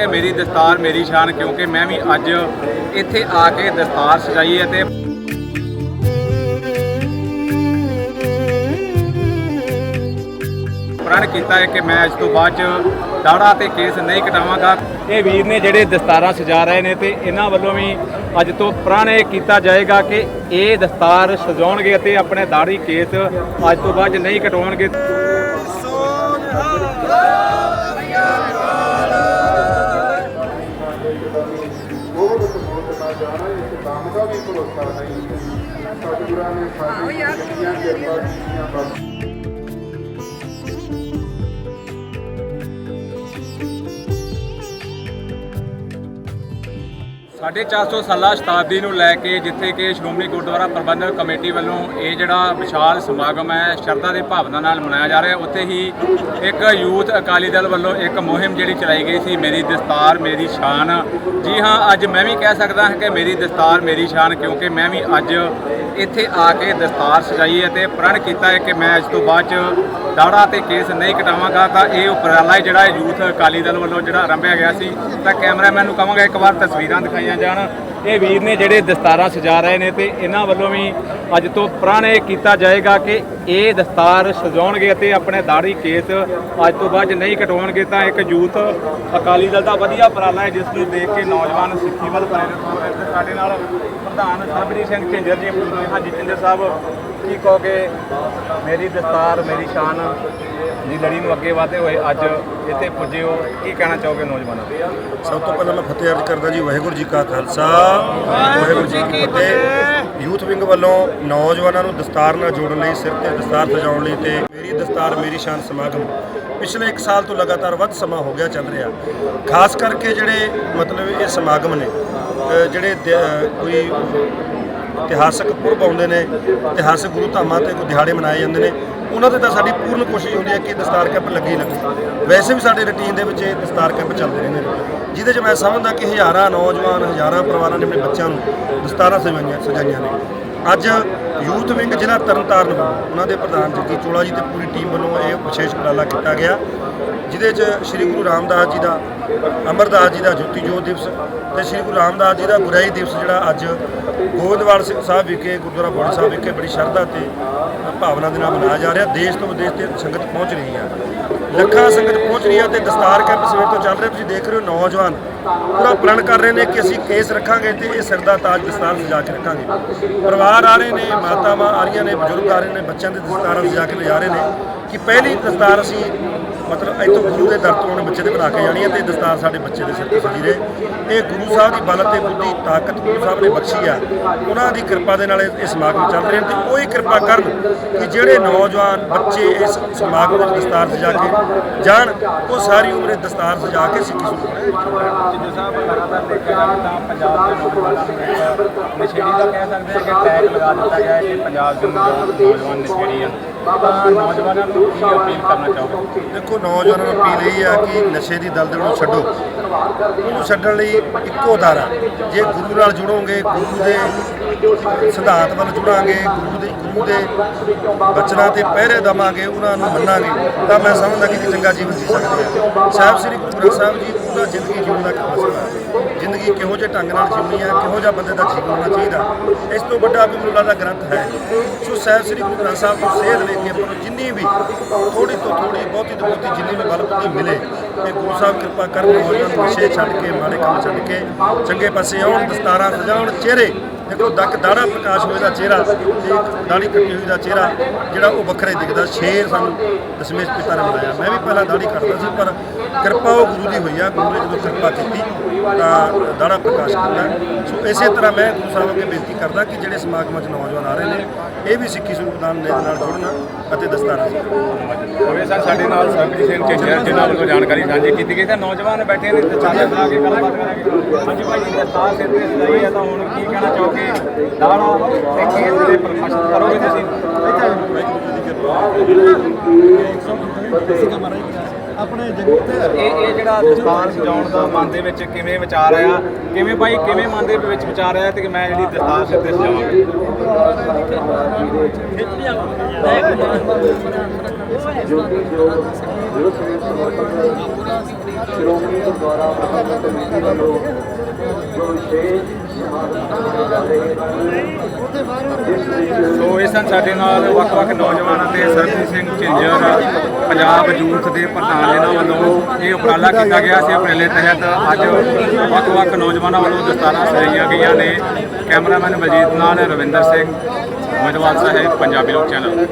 ਕਿ ਮੇਰੀ ਦਸਤਾਰ ਮੇਰੀ ਸ਼ਾਨ, ਕਿਉਂਕਿ ਮੈਂ ਵੀ ਅੱਜ ਇੱਥੇ ਆ ਕੇ ਦਸਤਾਰ ਸਜਾਈ ਹੈ ਤੇ ਪ੍ਰਣ ਕੀਤਾ ਹੈ ਕਿ ਮੈਂ ਅੱਜ ਤੋਂ ਬਾਅਦ ਚ ਦਾੜਾ ਤੇ ਕੇਸ ਨਹੀਂ ਕਟਾਵਾਂਗਾ। ਇਹ ਵੀਰ ਨੇ ਜਿਹੜੇ ਦਸਤਾਰਾਂ ਸਜਾ ਰਹੇ ਨੇ ਤੇ ਇਹਨਾਂ ਵੱਲੋਂ ਵੀ ਅੱਜ ਤੋਂ ਪ੍ਰਣ ਇਹ ਕੀਤਾ ਜਾਏਗਾ ਕਿ ਇਹ ਦਸਤਾਰ ਸਜਾਉਣਗੇ ਅਤੇ ਆਪਣੇ ਦਾੜੀ ਕੇਸ ਅੱਜ ਤੋਂ ਬਾਅਦ 'ਚ ਨਹੀਂ ਕਟਾਉਣਗੇ। ਬਹੁਤ ਜਾਣਾ ਇਸ ਕੰਮ ਦਾ ਵੀ ਭਰੋਸਾ ਨਹੀਂ ਸਤਿਗੁਰਾਂ ਨੇ ਸਾਡੀ ਕਿਰਪਾ ਕੀਤੀਆਂ ਬਸ ਸਾਢੇ 400 ਸਾਲਾ ਸ਼ਤਾਬਦੀ ਨੂੰ ਲੈ ਕੇ ਜਿੱਥੇ ਕਿ ਸ਼੍ਰੋਮਣੀ ਗੁਰਦੁਆਰਾ ਪ੍ਰਬੰਧਕ ਕਮੇਟੀ ਵੱਲੋਂ ਇਹ ਜਿਹੜਾ ਵਿਸ਼ਾਲ ਸਮਾਗਮ ਹੈ, ਸ਼ਰਧਾ ਦੇ ਭਾਵਨਾ ਨਾਲ ਮਨਾਇਆ ਜਾ ਰਿਹਾ ਉੱਥੇ ਹੀ ਇੱਕ ਯੂਥ ਅਕਾਲੀ ਦਲ ਵੱਲੋਂ ਇੱਕ ਮੁਹਿੰਮ ਜਿਹੜੀ ਚਲਾਈ ਗਈ ਸੀ, ਮੇਰੀ ਦਸਤਾਰ, ਮੇਰੀ ਸ਼ਾਨ। ਜੀ ਹਾਂ, ਅੱਜ ਮੈਂ ਵੀ ਕਹਿ ਸਕਦਾ ਹਾਂ ਕਿ ਮੇਰੀ ਦਸਤਾਰ, ਮੇਰੀ ਸ਼ਾਨ, ਕਿਉਂਕਿ ਮੈਂ ਵੀ ਅੱਜ ਇੱਥੇ ਆ ਕੇ ਦਸਤਾਰ ਸਜਾਈ ਹੈ ਤੇ ਪ੍ਰਣ ਕੀਤਾ ਹੈ ਕਿ ਮੈਂ ਅੱਜ ਤੋਂ ਬਾਅਦ ਚ ਦਾੜਾ ਤੇ ਕੇਸ ਨਹੀਂ ਕਟਾਵਾਂਗਾ। ਤਾਂ ਇਹ ਉਪਰਾਲਾ ਜਿਹੜਾ ਯੂਥ ਅਕਾਲੀ ਦਲ ਵੱਲੋਂ ਜਿਹੜਾ ਆਰੰਭਿਆ ਗਿਆ ਸੀ, ਤਾਂ ਕੈਮਰਾਮੈਨ ਨੂੰ ਕਹਾਂਗਾ, ਇੱਕ ਵਾਰ ਤਸਵੀਰਾਂ ਦਿਖਾਈਆਂ ਜਾਣ। ਇਹ ਵੀਰ ਨੇ ਜਿਹੜੇ ਦਸਤਾਰਾਂ ਸਜਾ ਰਹੇ ਨੇ ਤੇ ਇਹਨਾਂ ਵੱਲੋਂ ਵੀ ਅੱਜ ਤੋਂ ਪ੍ਰਣ ਇਹ ਕੀਤਾ ਜਾਏਗਾ ਕਿ ਇਹ ਦਸਤਾਰ ਸਜਾਉਣਗੇ ਅਤੇ ਆਪਣੇ ਦਾੜੀ ਕੇਸ ਅੱਜ ਤੋਂ ਬਾਅਦ ਨਹੀਂ ਕਟਵਾਉਣਗੇ ਤਾਂ ਇੱਕ ਯੂਥ ਅਕਾਲੀ ਦਲ ਦਾ ਵਧੀਆ ਉਪਰਾਲਾ ਹੈ, ਜਿਸ ਨੂੰ ਦੇਖ ਕੇ ਨੌਜਵਾਨ ਸਿੱਖੀ ਵੱਲ ਪ੍ਰੇਰਿਤ ਹੋ ਰਹੇ ਸਾਡੇ ਨਾਲ ਪ੍ਰਧਾਨ ਸਰਬਜੀਤ ਸਿੰਘ ਝਿੰਜਰ ਜੀ, ਹਾਂਜੀ ਝਿੰਜਰ ਸਾਹਿਬ ਕੀ ਕਹੋਗੇ? ਮੇਰੀ ਦਸਤਾਰ ਮੇਰੀ ਸ਼ਾਨ ਦੀ ਲੜੀ ਨੂੰ ਅੱਗੇ ਵਧਦੇ ਹੋਏ ਅੱਜ ਇੱਥੇ ਪੁੱਜੇ ਹੋ। ਕੀ ਕਹਿਣਾ ਚਾਹੋਗੇ ਨੌਜਵਾਨਾਂ ਨੂੰ? ਸਭ ਤੋਂ ਪਹਿਲਾਂ ਮੈਂ ਫਤਿਹ ਅਰਜ਼ ਕਰਦਾ ਜੀ ਵਾਹਿਗੁਰੂ ਜੀ ਕਾ ਖਾਲਸਾ ਵਾਹਿਗੁਰੂ ਜੀ ਕੀ ਫਤਿਹ। ਯੂਥ ਵਿੰਗ ਵੱਲੋਂ ਨੌਜਵਾਨਾਂ ਨੂੰ ਦਸਤਾਰ ਨਾਲ ਜੋੜਨ ਲਈ ਸਿਰ ਤੇ ਦਸਤਾਰ ਸਜਾਉਣ ਲਈ ਤੇ ਮੇਰੀ ਦਸਤਾਰ ਮੇਰੀ ਸ਼ਾਨ ਸਮਾਗਮ ਪਿਛਲੇ 1 ਸਾਲ ਤੋਂ ਲਗਾਤਾਰ ਵੱਧ ਸਮਾਂ ਹੋ ਗਿਆ ਚੱਲ ਰਿਹਾ। ਖਾਸ ਕਰਕੇ ਜਿਹੜੇ ਮਤਲਬ ਇਹ ਸਮਾਗਮ ਨੇ ਜਿਹੜੇ ਕੋਈ ਇਤਿਹਾਸਕ ਪੁਰਬ ਆਉਂਦੇ ਨੇ, ਇਤਿਹਾਸਕ ਗੁਰੂ ਧਾਮਾਂ ਤੇ ਕੋਈ ਦਿਹਾੜੇ ਮਨਾਏ ਜਾਂਦੇ ਨੇ, ਉਹਨਾਂ ਤੇ ਤਾਂ ਸਾਡੀ ਪੂਰਨ ਕੋਸ਼ਿਸ਼ ਹੁੰਦੀ ਹੈ ਕਿ ਦਸਤਾਰ ਕੈਂਪ ਲੱਗੇ ਹੀ ਲੱਗੇ। ਵੈਸੇ ਵੀ ਸਾਡੇ ਰੁਟੀਨ ਦੇ ਵਿੱਚ ਇਹ ਦਸਤਾਰ ਕੈਂਪ ਚੱਲਦੇ ਰਹਿੰਦੇ ਨੇ, ਜਿਹਦੇ 'ਚ ਮੈਂ ਸਮਝਦਾ ਕਿ ਹਜ਼ਾਰਾਂ ਨੌਜਵਾਨ, ਹਜ਼ਾਰਾਂ ਪਰਿਵਾਰਾਂ ਨੇ ਆਪਣੇ ਬੱਚਿਆਂ ਨੂੰ ਦਸਤਾਰਾਂ ਸਜਾਈਆਂ ਸਜਾਈਆਂ ਨੇ। ਅੱਜ ਯੂਥ ਵਿੰਗ ਜ਼ਿਲ੍ਹਾ ਤਰਨਤਾਰਨ ਵੱਲੋਂ ਉਹਨਾਂ ਦੇ ਪ੍ਰਧਾਨ ਜੱਗੀ ਚੋਲਾ ਜੀ ਤੇ ਪੂਰੀ ਟੀਮ ਵੱਲੋਂ ਇਹ ਵਿਸ਼ੇਸ਼ ਉਪਰਾਲਾ ਕੀਤਾ ਗਿਆ। ਜਿਹਦੇ 'ਚ ਸ੍ਰੀ ਗੁਰੂ ਰਾਮਦਾਸ ਜੀ ਦਾ ਅਮਰਦਾਸ ਜੀ ਦਾ ਜੋਤੀ ਜੋਤ ਦਿਵਸ ਤੇ ਸ੍ਰੀ ਗੁਰੂ ਰਾਮਦਾਸ ਜੀ ਦਾ ਗੁਰਾਈ ਦਿਵਸ ਜਿਹੜਾ ਅੱਜ ਗੋਬਿੰਦਵਾਲ ਸਿੰਘ ਸਾਹਿਬ ਵਿਖੇ, ਗੁਰਦੁਆਰਾ ਬੋੜੀ ਸਾਹਿਬ ਵਿਖੇ ਬੜੀ ਸ਼ਰਧਾ ਤੇ ਭਾਵਨਾ ਦੇ ਨਾਲ ਮਨਾਇਆ ਜਾ ਰਿਹਾ। ਦੇਸ਼ ਤੋਂ ਵਿਦੇਸ਼ ਤੇ ਸੰਗਤ ਪਹੁੰਚ ਰਹੀ ਹੈ ਲੱਖਾਂ ਸੰਗਤ ਪਹੁੰਚ ਰਹੀ ਹੈ ਤੇ ਦਸਤਾਰ ਕੈਂਪ ਸਵੇਰ ਤੋਂ ਚੱਲ ਰਿਹਾ। ਤੁਸੀਂ ਦੇਖ ਰਹੇ ਹੋ ਨੌਜਵਾਨ ਪੂਰਾ ਪ੍ਰਣ ਕਰ ਰਹੇ ਨੇ ਕਿ ਅਸੀਂ ਕੇਸ ਰੱਖਾਂਗੇ ਤੇ ਇਹ ਸਿਰ ਦਾ ਤਾਜ ਦਸਤਾਰ ਸਜਾ ਕੇ ਰੱਖਾਂਗੇ। ਪਰਿਵਾਰ ਆ ਰਹੇ ਨੇ, ਮਾਤਾਵਾਂ ਆ ਰਹੀਆਂ ਨੇ, ਬਜ਼ੁਰਗ ਆ ਰਹੇ ਨੇ, ਬੱਚਿਆਂ ਦੇ ਦਸਤਾਰਾਂ ਸਜਾ ਕੇ ਲਿਜਾ ਰਹੇ ਨੇ ਕਿ ਪਹਿਲੀ ਦਸਤਾਰ ਅਸੀਂ ਮਤਲਬ ਇੱਥੋਂ ਗੁਰੂ ਦੇ ਦਰ ਤੋਂ ਉਹਨੇ ਬੱਚੇ ਦੇ ਬਣਾ ਕੇ ਜਾਣੀ ਹੈ ਤੇ ਦਸਤਾਰ ਸਾਡੇ ਬੱਚੇ ਦੇ ਸਿਰ ਤੇ ਸਜੀ ਰਹੇ ਇਹ ਗੁਰੂ ਸਾਹਿਬ ਦੀ ਬਲ ਤੇ ਬੁੱਧੀ, ਤਾਕਤ ਗੁਰੂ ਸਾਹਿਬ ਨੇ ਬਖਸ਼ੀ ਆ ਉਹਨਾਂ ਦੀ ਕਿਰਪਾ ਦੇ ਨਾਲ ਇਹ ਸਮਾਗਮ ਚੱਲ ਰਹੇ ਨੇ ਤੇ ਉਹ ਹੀ ਕਿਰਪਾ ਕਰਨ ਕਿ ਜਿਹੜੇ ਨੌਜਵਾਨ ਬੱਚੇ ਇਸ ਸਮਾਗਮ ਵਿੱਚ ਦਸਤਾਰ ਸਜਾ ਕੇ ਜਾਣ, ਉਹ ਸਾਰੀ ਉਮਰ ਦਸਤਾਰ ਸਜਾ ਕੇ ਸਿੱਖੀ ਸੁਣਨ ਜਿੰਦਰ ਸਾਹਿਬ ਲਗਾਤਾਰ ਦੇਖਿਆ ਜਾਵੇ ਤਾਂ ਪੰਜਾਬ ਦੇ ਨੌਜਵਾਨਾਂ ਨਸ਼ੇੜੀ ਦਾ ਕਹਿ ਸਕਦੇ ਹਾਂ ਕਿ ਟੈਗ ਲਗਾ ਦਿੱਤਾ ਗਿਆ ਹੈ ਕਿ ਪੰਜਾਬ ਦੇ ਨੌਜਵਾਨ ਨਸ਼ੇੜੀ ਹਨ ਨੌਜਵਾਨਾਂ ਨੂੰ ਕੀ ਅਪੀਲ ਕਰਨਾ ਚਾਹੋਗੇ? ਦੇਖੋ ਨੌਜਵਾਨਾਂ ਨੂੰ ਅਪੀਲ ਇਹ ਆ ਕਿ ਨਸ਼ੇ ਦੀ ਦਲਦਲ ਨੂੰ ਛੱਡੋ। ਉਹਨੂੰ ਛੱਡਣ ਲਈ ਇੱਕੋ ਦਾਰਾ ਜੇ ਗੁਰੂ ਨਾਲ ਜੁੜੋਗੇ ਗੁਰੂ ਦੇ ਸਿਧਾਂਤ ਵੱਲ ਜੁੜਾਂਗੇ ਗੁਰੂ ਦੇ ਗੁਰੂ ਦੇ ਬਚਨਾਂ ਤੇ ਪਹਿਰੇ ਦਵਾਂਗੇ ਉਹਨਾਂ ਨੂੰ ਮੰਨਾਂਗੇ ਤਾਂ ਮੈਂ ਸਮਝਦਾ ਕਿ ਇੱਕ ਚੰਗਾ ਜੀਵਨ ਜੀ ਸਕਦੇ ਹਾਂ। ਸਾਹਿਬ ਸ੍ਰੀ ਗੁਰੂ ਗ੍ਰੰਥ ਸਾਹਿਬ ਜੀ ਪੂਰਾ ਜ਼ਿੰਦਗੀ ਜਿਉਣ ਦਾ ਮਸਲਾ ਹੈ ਜ਼ਿੰਦਗੀ ਕਿਹੋ ਜਿਹੇ ਢੰਗ ਨਾਲ ਜਿਉਣੀ ਹੈ ਕਿਹੋ ਜਿਹਾ ਬੰਦੇ ਦਾ ਜੀਵਨ ਹੋਣਾ ਚਾਹੀਦਾ ਇਸ ਤੋਂ ਵੱਡਾ ਕੋਈ ਮੈਨੂੰ ਲੱਗਦਾ ਗ੍ਰੰਥ ਹੈ ਨਹੀਂ। ਸੋ ਸਾਹਿਬ ਸ੍ਰੀ ਗੁਰੂ ਗ੍ਰੰਥ ਸਾਹਿਬ ਤੋਂ ਸੇਧ ਲੈ ਕੇ ਆਪਾਂ ਨੂੰ ਜਿੰਨੀ ਵੀ ਥੋੜੀ ਤੋਂ ਥੋੜੀ ਬਹੁਤੀ ਤੋਂ ਬਹੁਤੀ ਜਿੰਨੀ ਵੀ ਬਲ ਬੁੱਧੀ ਮਿਲੇ ਤੇ ਗੁਰੂ ਸਾਹਿਬ ਕਿਰਪਾ ਕਰਨ ਨੌਜਵਾਨ ਨਸ਼ੇ ਛੱਡ ਕੇ, ਮਾੜੇ ਕੰਮ ਛੱਡ ਕੇ, ਚੰਗੇ ਪਾਸੇ ਆਉਣ, ਦਸਤਾਰਾਂ ਸਜਾਉਣ, ਚਿਹਰੇ ਦੇਖੋ ਦੱਕ ਦਾੜਾ ਪ੍ਰਕਾਸ਼ ਹੋਏ ਦਾ ਚਿਹਰਾ ਤੇ ਦਾੜੀ ਕੱਟੀ ਹੋਈ ਦਾ ਚਿਹਰਾ, ਜਿਹੜਾ ਉਹ ਵੱਖਰਾ ਹੀ ਦਿਖਦਾ। ਸ਼ੇਰ ਸਾਨੂੰ ਦਸ਼ਮੇਸ਼ ਪਿਤਾ ਨੇ ਬਣਾਇਆ ਮੈਂ ਵੀ ਪਹਿਲਾਂ ਦਾੜੀ ਕੱਟਦਾ ਸੀ, ਪਰ ਕਿਰਪਾ ਉਹ ਗੁਰੂ ਦੀ ਹੋਈ ਆ, ਗੁਰੂ ਨੇ ਜਦੋਂ ਕਿਰਪਾ ਕੀਤੀ, ਤਾਂ ਦਾੜਾ ਪ੍ਰਕਾਸ਼ ਕਰਦਾ ਸੋ ਇਸੇ ਤਰ੍ਹਾਂ ਮੈਂ ਗੁਰੂ ਸਾਹਿਬ ਅੱਗੇ ਬੇਨਤੀ ਕਰਦਾ ਕਿ ਜਿਹੜੇ ਸਮਾਗਮਾਂ 'ਚ ਨੌਜਵਾਨ ਆ ਰਹੇ ਨੇ, ਇਹ ਵੀ ਸਿੱਖੀ ਸਰੂਪਦਾਨ ਦੇ ਨਾਲ ਜੁੜਨ ਅਤੇ ਦਸਤਾਰਾਂ ਸਜਾਉਣ ਹੋਵੇ ਸਰ ਸਾਡੇ ਨਾਲ ਸਰਬਜੀਤ ਸਿੰਘ ਝਿੰਜਰ ਜਿਨ੍ਹਾਂ ਵੱਲੋਂ ਜਾਣਕਾਰੀ ਸਾਂਝੀ ਕੀਤੀ ਗਈ। ਤਾਂ ਨੌਜਵਾਨ ਬੈਠੇ ਨੇ, ਤੇ ਚਾਲੇ ਬਣਾ ਕੇ ਗੱਲਬਾਤ ਕਰਾਂਗੇ। ਹਾਂਜੀ ਭਾਈ ਜੀ, ਦਸਤਾਰ ਸਿਰ ਤੇ ਸਜਾਈ ਹੈ, ਤਾਂ ਹੁਣ ਕੀ ਕਹਿਣਾ ਚਾਹੋਗੇ? ਦਾਣਾ ਤੇ ਕੇਸ ਦੇ ਪ੍ਰਕਾਸ਼ਿਤ ਕਰੋਗੇ ਤੁਸੀਂ ਆਪਣੇ ਇਹ ਇਹ ਜਿਹੜਾ ਦਸਤਾਰ ਸਜਾਉਣ ਦਾ ਮਨ ਦੇ ਵਿੱਚ ਕਿਵੇਂ ਵਿਚਾਰ ਆਇਆ? ਕਿਵੇਂ ਭਾਈ ਕਿਵੇਂ ਮਨ ਦੇ ਵਿੱਚ ਵਿਚਾਰ ਆਇਆ ਤੇ ਕਿ ਮੈਂ ਜਿਹੜੀ ਦਸਤਾਰ ਸਿਰ ਤੇ ਸਜਾਵਾਂਗਾ ਸ਼੍ਰੋਮਣੀ ਗੁਰਦੁਆਰਾ ਪ੍ਰਬੰਧਕ ਕਮੇਟੀ ਵੱਲੋਂ ਜੋ ਵਿਸ਼ੇਸ਼ ਸਮਾਗਮ ਸੋ ਇਹ ਸਨ ਸਾਡੇ ਨਾਲ ਵੱਖ-ਵੱਖ ਨੌਜਵਾਨਾਂ ਅਤੇ ਸਰਬਜੀਤ ਸਿੰਘ ਝਿੰਜਰ, ਪੰਜਾਬ ਯੂਥ ਦੇ ਪ੍ਰਧਾਨ ਇਹਨਾਂ ਵੱਲੋਂ ਇਹ ਉਪਰਾਲਾ ਕੀਤਾ ਗਿਆ ਸੀ। ਉਪਰਾਲੇ ਤਹਿਤ ਅੱਜ ਵੱਖ-ਵੱਖ ਨੌਜਵਾਨਾਂ ਵੱਲੋਂ ਦਸਤਾਰਾਂ ਸਜਾਈਆਂ ਗਈਆਂ ਨੇ। ਕੈਮਰਾਮੈਨ ਬਲਜੀਤ ਨਾਲ ਰਵਿੰਦਰ ਸਿੰਘ ਮੋਜਵਾਲ ਸਾਹਿਬ, ਪੰਜਾਬੀ ਲੋਕ ਚੈਨਲ।